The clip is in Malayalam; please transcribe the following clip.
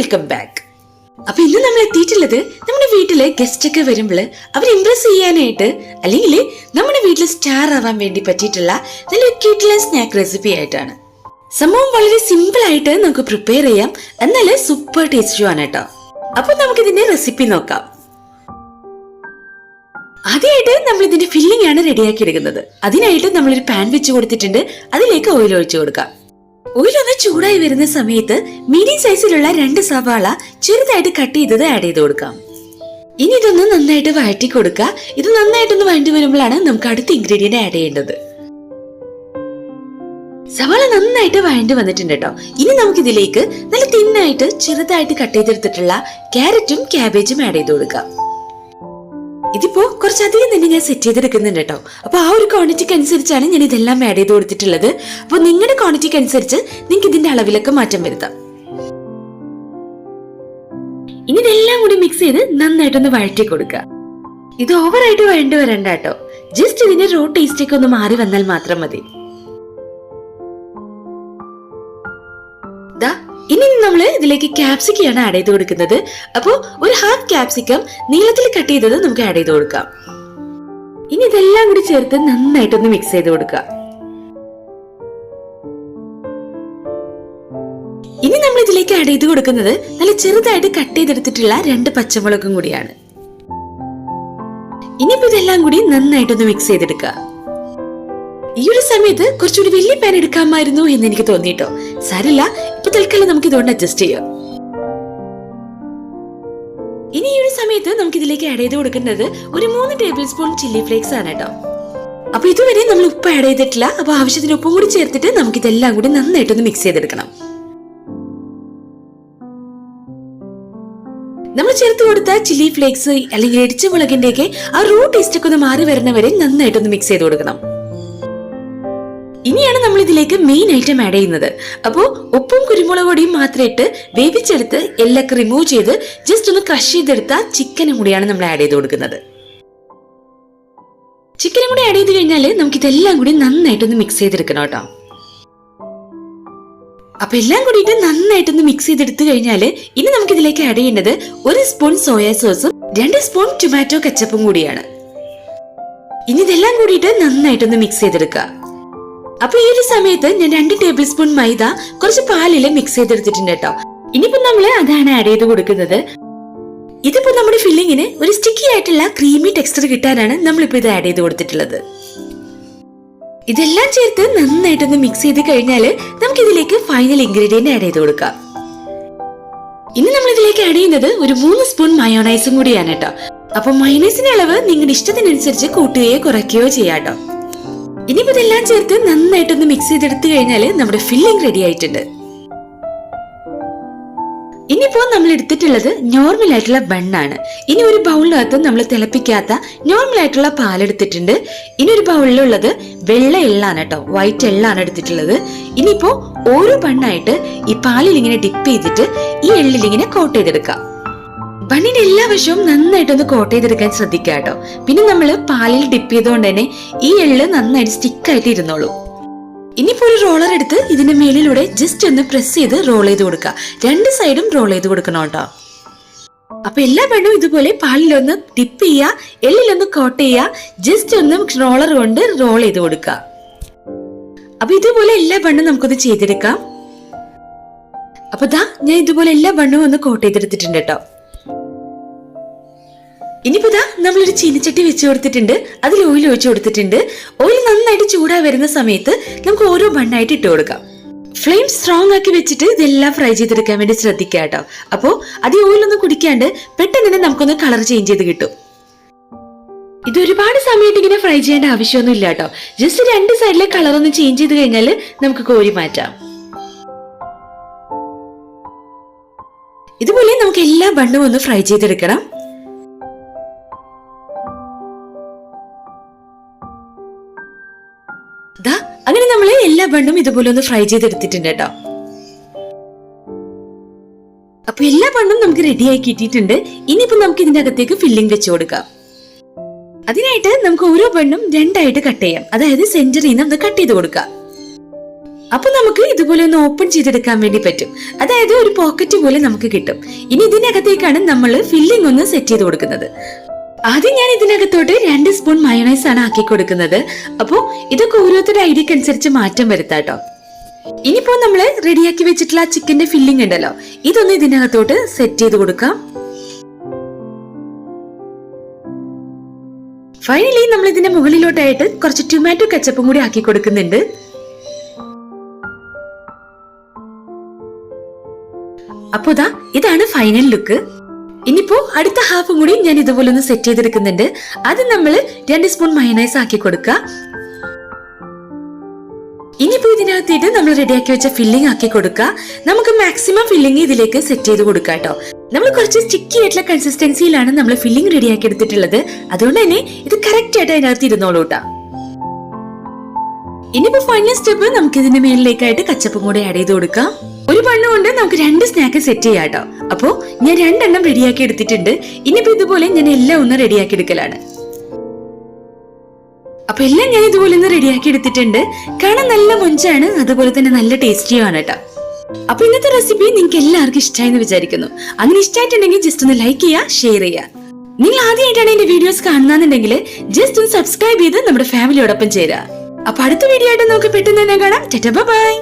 വെൽക്കം ബാക്ക് അപ്പൊ ഇന്ന് നമ്മൾ എത്തിയിട്ടുള്ളത് നമ്മുടെ വീട്ടിലെ ഗസ്റ്റ് ഒക്കെ വരുമ്പോൾ അവർ ഇംപ്രസ് ചെയ്യാനായിട്ട് അല്ലെങ്കിൽ നമ്മുടെ വീട്ടിൽ സ്റ്റാർ ആവാൻ വേണ്ടി പറ്റിയിട്ടുള്ള നല്ലൊരു കിട്ടിലെ സ്നാക്ക് റെസിപ്പി ആയിട്ടാണ്. സംഭവം വളരെ സിമ്പിൾ ആയിട്ട് നമുക്ക് പ്രിപ്പയർ ചെയ്യാം. എന്നാൽ സൂപ്പർ ടേസ്റ്റും ആണ് കേട്ടോ. അപ്പൊ നമുക്ക് ഇതിന്റെ റെസിപ്പി നോക്കാം. ആദ്യമായിട്ട് നമ്മൾ ഇതിന്റെ ഫില്ലിംഗ് ആണ് റെഡിയാക്കി എടുക്കുന്നത്. അതിനായിട്ട് നമ്മളൊരു പാൻ വെച്ച് കൊടുത്തിട്ടുണ്ട്. അതിലേക്ക് ഓയിൽ ഒഴിച്ചു കൊടുക്കാം. ഒന്ന് ചൂടായി വരുന്ന സമയത്ത് മീഡിയം സൈസിലുള്ള രണ്ട് സവാള ചെറുതായിട്ട് കട്ട് ചെയ്തത് ആഡ് ചെയ്ത് കൊടുക്കാം. ഇനി ഇതൊന്ന് നന്നായിട്ട് വഴറ്റി കൊടുക്കുക. ഇത് നന്നായിട്ടൊന്ന് വഴണ്ടി വരുമ്പോഴാണ് നമുക്ക് അടുത്ത ഇൻഗ്രീഡിയന്റ് ആഡ് ചെയ്യേണ്ടത്. സവാള നന്നായിട്ട് വഴണ്ടി വന്നിട്ടുണ്ട് കേട്ടോ ഇനി നമുക്ക് ഇതിലേക്ക് നല്ല തിന്നായിട്ട് ചെറുതായിട്ട് കട്ട് ചെയ്തെടുത്തിട്ടുള്ള ക്യാരറ്റും ക്യാബേജും ആഡ് ചെയ്ത് കൊടുക്കാം. ഇതിപ്പോ കുറച്ചധികം തന്നെ ഞാൻ സെറ്റ് ചെയ്തെടുക്കുന്നുണ്ട് കേട്ടോ അപ്പൊ ആ ഒരു ക്വാണ്ടിറ്റിക്ക് അനുസരിച്ചാണ് ഞാൻ ഇതെല്ലാം ആഡ് ചെയ്ത് കൊടുത്തിട്ടുള്ളത്. അപ്പൊ നിങ്ങളുടെ ക്വാണ്ടിറ്റിക്ക് അനുസരിച്ച് നിങ്ങൾക്ക് ഇതിന്റെ അളവിലൊക്കെ മാറ്റം വരുത്താം. ഇനി ഇതെല്ലാം കൂടി മിക്സ് ചെയ്ത് നന്നായിട്ടൊന്ന് വഴറ്റി കൊടുക്കുക. ഇത് ഓവറായിട്ട് വഴണ്ടി വരണ്ട കേട്ടോ ജസ്റ്റ് ഇതിന്റെ റോ ടേസ്റ്റ് ഒക്കെ ഒന്ന് മാറി വന്നാൽ മാത്രം മതി. ഇതിലേക്ക് ക്യാപ്സിക്കാണ് ആഡ് ചെയ്ത് കൊടുക്കുന്നത്. അപ്പോൾ ഒരു ഹാഫ് ക്യാപ്സിക്കം നീളത്തിൽ കട്ട് ചെയ്തത് നമുക്ക് ആഡ് ചെയ്ത് കൊടുക്കാം. ഇനി ഇതെല്ലാം കൂടി ചേർത്ത് നന്നായിട്ടൊന്ന് മിക്സ് ചെയ്ത് കൊടുക്കുക. ഇനി നമ്മൾ ഇതിലേക്ക് ആഡ് ചെയ്ത് കൊടുക്കുന്നത് നല്ല ചെറുതായിട്ട് കട്ട് ചെയ്തെടുത്തിട്ടുള്ള രണ്ട് പച്ചമുളകും കൂടിയാണ്. ഇനിയിപ്പോ ഇതെല്ലാം കൂടി നന്നായിട്ടൊന്ന് മിക്സ് ചെയ്തെടുക്കുക. ഈ ഒരു സമയത്ത് കുറച്ചുകൂടി വലിയ പാൻ എടുക്കാമായിരുന്നു എന്ന് എനിക്ക് തോന്നിട്ടോ സാരില്ല ഇപ്പൊ തൽക്കാലം നമുക്ക് ഇതുകൊണ്ട് അഡ്ജസ്റ്റ് ചെയ്യാം. ഇനി ഈ ഒരു സമയത്ത് നമുക്ക് ഇതിലേക്ക് ആഡ് ചെയ്ത് കൊടുക്കേണ്ടത് ഒരു മൂന്ന് ടേബിൾ സ്പൂൺ ചില്ലി ഫ്ലേക്സ് ആണ് കേട്ടോ അപ്പൊ ഇതുവരെ നമ്മൾ ഉപ്പ് ആഡ് ചെയ്തിട്ടില്ല. അപ്പൊ ആവശ്യത്തിന് ഉപ്പും കൂടി ചേർത്തിട്ട് നമുക്ക് ഇതെല്ലാം കൂടി നന്നായിട്ടൊന്ന് മിക്സ് ചെയ്തെടുക്കണം. നമ്മൾ ചേർത്ത് കൊടുത്ത ചില്ലി ഫ്ലേക്സ് അല്ലെങ്കിൽ ഇടിച്ച മുളകിന്റെ ഒക്കെ ആ റൂ ടേസ്റ്റ് ഒക്കെ ഒന്ന് മാറി വരുന്നവരെ നന്നായിട്ടൊന്ന് മിക്സ് ചെയ്ത് കൊടുക്കണം. ഇനിയാണ് നമ്മൾ ഇതിലേക്ക് മെയിൻ ഐറ്റം ആഡ് ചെയ്യുന്നത്. അപ്പോൾ ഉപ്പും കുരുമുളക് പൊടിയും മാത്രം ഇട്ട് വേവിച്ചെടുത്ത് എല്ലൊക്കെ റിമൂവ് ചെയ്ത് ജസ്റ്റ് ഒന്ന് ക്രഷ് ചെയ്തെടുത്ത ചിക്കനും കൂടിയാണ് നമ്മൾ ആഡ് ചെയ്ത് കൊടുക്കുന്നത്. ചിക്കനും കൂടി ആഡ് ചെയ്ത് കഴിഞ്ഞാൽ നമുക്ക് ഇതെല്ലാം കൂടി നന്നായിട്ടൊന്ന് മിക്സ് ചെയ്തെടുക്കണം കേട്ടോ. അപ്പൊ എല്ലാം കൂടിയിട്ട് നന്നായിട്ടൊന്ന് മിക്സ് ചെയ്തെടുത്തു കഴിഞ്ഞാൽ ഇനി നമുക്ക് ഇതിലേക്ക് ആഡ് ചെയ്യേണ്ടത് ഒരു സ്പൂൺ സോയാ സോസും രണ്ട് സ്പൂൺ ടൊമാറ്റോ കച്ചപ്പും കൂടിയാണ്. ഇനി ഇതെല്ലാം കൂടിയിട്ട് നന്നായിട്ടൊന്ന് മിക്സ് ചെയ്തെടുക്കുക. അപ്പൊ ഈ ഒരു സമയത്ത് ഞാൻ രണ്ട് ടേബിൾ സ്പൂൺ മൈദ കുറച്ച് പാലിൽ മിക്സ് ചെയ്തെടുത്തിട്ടുണ്ട് കേട്ടോ. ഇനിയിപ്പോ നമ്മൾ അതാണ് ആഡ് ചെയ്ത് കൊടുക്കുന്നത്. ഇതിപ്പോ നമ്മുടെ ഫില്ലിങ്ങിന് ഒരു സ്റ്റിക്കി ആയിട്ടുള്ള ക്രീമി ടെക്സ്ചർ കിട്ടാനാണ് നമ്മളിപ്പോ ഇത് ആഡ് ചെയ്ത് കൊടുത്തിട്ടുള്ളത്. ഇതെല്ലാം ചേർത്ത് നന്നായിട്ടൊന്ന് മിക്സ് ചെയ്ത് കഴിഞ്ഞാൽ നമുക്ക് ഇതിലേക്ക് ഫൈനൽ ഇൻഗ്രീഡിയന്റ് ആഡ് ചെയ്ത് കൊടുക്കാം. ഇനി നമ്മൾ ഇതിലേക്ക് ആഡ് ചെയ്യുന്നത് ഒരു മൂന്ന് സ്പൂൺ മയോണൈസും കൂടിയാണ് കേട്ടോ. അപ്പൊ മയോണൈസിന്റെ അളവ് നിങ്ങളുടെ ഇഷ്ടത്തിനനുസരിച്ച് കൂട്ടുകയോ കുറയ്ക്കുകയോ ചെയ്യാം കേട്ടോ. ഇനിയിപ്പോ ഇതെല്ലാം ചേർത്ത് നന്നായിട്ടൊന്ന് മിക്സ് ചെയ്തെടുത്തു കഴിഞ്ഞാൽ നമ്മുടെ ഫില്ലിംഗ് റെഡി ആയിട്ടുണ്ട്. ഇനിയിപ്പോ നമ്മൾ എടുത്തിട്ടുള്ളത് നോർമൽ ആയിട്ടുള്ള ബണ്ണാണ് ഇനി ഒരു ബൗളിനകത്ത് നമ്മൾ തിളപ്പിക്കാത്ത നോർമൽ ആയിട്ടുള്ള പാൽ എടുത്തിട്ടുണ്ട്. ഇനി ഒരു ബൗളിലുള്ളത് വെള്ള എള്ളാണ് കേട്ടോ. വൈറ്റ് എള്ളാണ് എടുത്തിട്ടുള്ളത്. ഇനിയിപ്പോ ഓരോ ബണ്ണായിട്ട് ഈ പാലിൽ ഇങ്ങനെ ഡിപ്പ് ചെയ്തിട്ട് ഈ എള്ളിൽ ഇങ്ങനെ കോട്ട് ചെയ്തെടുക്കാം. ബണ്ണിന്റെ എല്ലാ വശവും നന്നായിട്ടൊന്ന് കോട്ട് ചെയ്തെടുക്കാൻ ശ്രദ്ധിക്കുക കേട്ടോ. പിന്നെ നമ്മൾ പാലിൽ ഡിപ്പ് ചെയ്തുകൊണ്ട് തന്നെ ഈ എള്ള് നന്നായിട്ട് സ്റ്റിക്കായിട്ട് ഇരുന്നോളൂ. ഇനിയിപ്പോ ഒരു റോളർ എടുത്ത് ഇതിന്റെ മേലിലൂടെ ജസ്റ്റ് ഒന്ന് പ്രസ് ചെയ്ത് റോൾ ചെയ്ത് കൊടുക്കുക. രണ്ട് സൈഡും റോൾ ചെയ്ത് കൊടുക്കണം കേട്ടോ. അപ്പൊ എല്ലാ പെണ്ണും ഇതുപോലെ പാലിലൊന്ന് ഡിപ്പ് ചെയ്യുക എള്ളിലൊന്ന് കോട്ട് ചെയ്യുക ജസ്റ്റ് ഒന്ന് റോളർ കൊണ്ട് റോൾ ചെയ്ത് കൊടുക്കുക. അപ്പൊ ഇതുപോലെ എല്ലാ ബണ്ണും നമുക്കൊന്ന് ചെയ്തെടുക്കാം. അപ്പൊ ദാ ഞാൻ ഇതുപോലെ എല്ലാ ബണ്ണും ഒന്ന് കോട്ട് ചെയ്തെടുത്തിട്ടുണ്ട് കേട്ടോ. ഇനിയിപ്പോ നമ്മളൊരു ചീനിച്ചട്ടി വെച്ച് കൊടുത്തിട്ടുണ്ട്. അതിൽ ഓയിൽ ഒഴിച്ചു കൊടുത്തിട്ടുണ്ട്. ഓയിൽ നന്നായിട്ട് ചൂടാ വരുന്ന സമയത്ത് നമുക്ക് ഓരോ ബണ്ണായിട്ട് ഇട്ട് കൊടുക്കാം. ഫ്ലെയിം സ്ട്രോങ് ആക്കി വെച്ചിട്ട് ഇതെല്ലാം ഫ്രൈ ചെയ്തെടുക്കാൻ വേണ്ടി ശ്രദ്ധിക്കുക കേട്ടോ. അപ്പോ അത് ഓയിലൊന്നും കുടിക്കാണ്ട് പെട്ടെന്ന് തന്നെ നമുക്കൊന്ന് കളർ ചേഞ്ച് ചെയ്ത് കിട്ടും. ഇത് ഒരുപാട് സമയത്ത് ഇങ്ങനെ ഫ്രൈ ചെയ്യേണ്ട ആവശ്യമൊന്നും ഇല്ല കേട്ടോ. ജസ്റ്റ് രണ്ട് സൈഡിലെ കളർ ഒന്ന് ചേഞ്ച് ചെയ്ത് കഴിഞ്ഞാൽ നമുക്ക് കോരി മാറ്റാം. ഇതുപോലെ നമുക്ക് എല്ലാ ബണ്ണും ഒന്ന് ഫ്രൈ ചെയ്തെടുക്കണം. ദാ അങ്ങനെ നമ്മൾ എല്ലാ ബണ്ണും ഇതുപോലെ ഒന്ന് ഫ്രൈ ചെയ്തെടുത്തിട്ടുണ്ട് കേട്ടോ. അപ്പൊ എല്ലാ ബണ്ണും നമുക്ക് റെഡിയായി കിട്ടിയിട്ടുണ്ട്. ഇനിയിപ്പോ നമുക്ക് ഇതിന്റെ അകത്തേക്ക് ഫില്ലിംഗ് വെച്ച് കൊടുക്കാം. അതിനായിട്ട് നമുക്ക് ഓരോ ബണ്ണും രണ്ടായിട്ട് കട്ട് ചെയ്യാം. അതായത് സെന്ററിൽ നിന്ന് അത് കട്ട് ചെയ്ത് കൊടുക്കാം. അപ്പൊ നമുക്ക് ഇതുപോലെ ഒന്ന് ഓപ്പൺ ചെയ്തെടുക്കാൻ വേണ്ടി പറ്റും. അതായത് ഒരു പോക്കറ്റ് പോലെ നമുക്ക് കിട്ടും. ഇനി ഇതിനകത്തേക്കാണ് നമ്മൾ ഫില്ലിംഗ് ഒന്ന് സെറ്റ് ചെയ്ത് കൊടുക്കുന്നത്. ആദ്യം ഞാൻ ഇതിനകത്തോട്ട് രണ്ട് സ്പൂൺ മയോണൈസ് ആണ് ആക്കി കൊടുക്കുന്നത്. അപ്പോ ഇതൊക്കെ ഓരോരുത്തരുടെ ഐഡിയക്ക് അനുസരിച്ച് മാറ്റം വരുത്താട്ടോ ഇനിയിപ്പോ നമ്മൾ റെഡിയാക്കി വെച്ചിട്ടുള്ള ചിക്കന്റെ ഫില്ലിംഗ് ഉണ്ടല്ലോ. ഇതൊന്ന് ഇതിനകത്തോട്ട് സെറ്റ് ചെയ്ത് കൊടുക്കാം. ഫൈനലി നമ്മൾ ഇതിന്റെ മുകളിലോട്ടായിട്ട് കുറച്ച് ടൊമാറ്റോ കച്ചപ്പും കൂടി ആക്കി കൊടുക്കുന്നുണ്ട്. അപ്പോ ഇതാണ് ഫൈനൽ ലുക്ക് ഇനിയിപ്പോ അടുത്ത ഹാഫും കൂടി ഞാൻ ഇതുപോലെ ഒന്ന് സെറ്റ് ചെയ്തെടുക്കുന്നുണ്ട്. അത് നമ്മൾ രണ്ട് സ്പൂൺ മയണൈസ് ആക്കി കൊടുക്കുക. ഇനിയിപ്പോ ഇതിനകത്തേക്ക് നമ്മൾ റെഡിയാക്കി വെച്ച ഫില്ലിംഗ് ആക്കി കൊടുക്കുക. നമുക്ക് മാക്സിമം ഫില്ലിംഗ് ഇതിലേക്ക് സെറ്റ് ചെയ്ത് കൊടുക്കാം കേട്ടോ. നമ്മൾ കുറച്ച് സ്റ്റിക്കി ആയിട്ടുള്ള കൺസിസ്റ്റൻസിയിലാണ് നമ്മൾ ഫില്ലിംഗ് റെഡിയാക്കി എടുത്തിട്ടുള്ളത്. അതുകൊണ്ട് തന്നെ ഇത് കറക്റ്റ് ആയിട്ട് അതിനകത്ത് ഇരുന്നോളൂ കേട്ടോ. ഇനിയിപ്പോ ഫൈനൽ സ്റ്റെപ്പ് നമുക്ക് ഇതിന്റെ മേലിലേക്കായിട്ട് കച്ചപ്പും കൂടെ ആഡ് ചെയ്ത് കൊടുക്കാം. ഒരു ബണ്ണ് കൊണ്ട് നമുക്ക് രണ്ട് സ്നാക്ക് സെറ്റ് ചെയ്യാം കേട്ടോ. അപ്പോ ഞാൻ രണ്ടെണ്ണം റെഡിയാക്കി എടുത്തിട്ടുണ്ട്. ഇനിയിപ്പോ ഇതുപോലെ ഞാൻ എല്ലാം ഒന്ന് റെഡിയാക്കി എടുക്കലാണ്. അപ്പൊ എല്ലാം ഞാൻ ഇതുപോലെ ഒന്ന് റെഡിയാക്കി എടുത്തിട്ടുണ്ട്. കാണാൻ നല്ല മൊഞ്ചാണ് അതുപോലെ തന്നെ നല്ല ടേസ്റ്റിയുമാണ് കേട്ടോ. അപ്പൊ ഇന്നത്തെ റെസിപ്പി നിങ്ങൾക്ക് എല്ലാവർക്കും ഇഷ്ടമായെന്ന് വിചാരിക്കുന്നു. അങ്ങനെ ഇഷ്ടമായിട്ടുണ്ടെങ്കിൽ ജസ്റ്റ് ഒന്ന് ലൈക്ക് ചെയ്യുക ഷെയർ ചെയ്യുക. നിങ്ങൾ ആദ്യമായിട്ടാണ് എന്റെ വീഡിയോസ് കാണുന്നതെന്നുണ്ടെങ്കിൽ ജസ്റ്റ് ഒന്ന് സബ്സ്ക്രൈബ് ചെയ്ത് നമ്മുടെ ഫാമിലിയോടൊപ്പം ചേരുക. അപ്പൊ അടുത്ത വീഡിയോ ആയിട്ട് നമുക്ക് പെട്ടെന്ന് തന്നെ കാണാം. ബൈ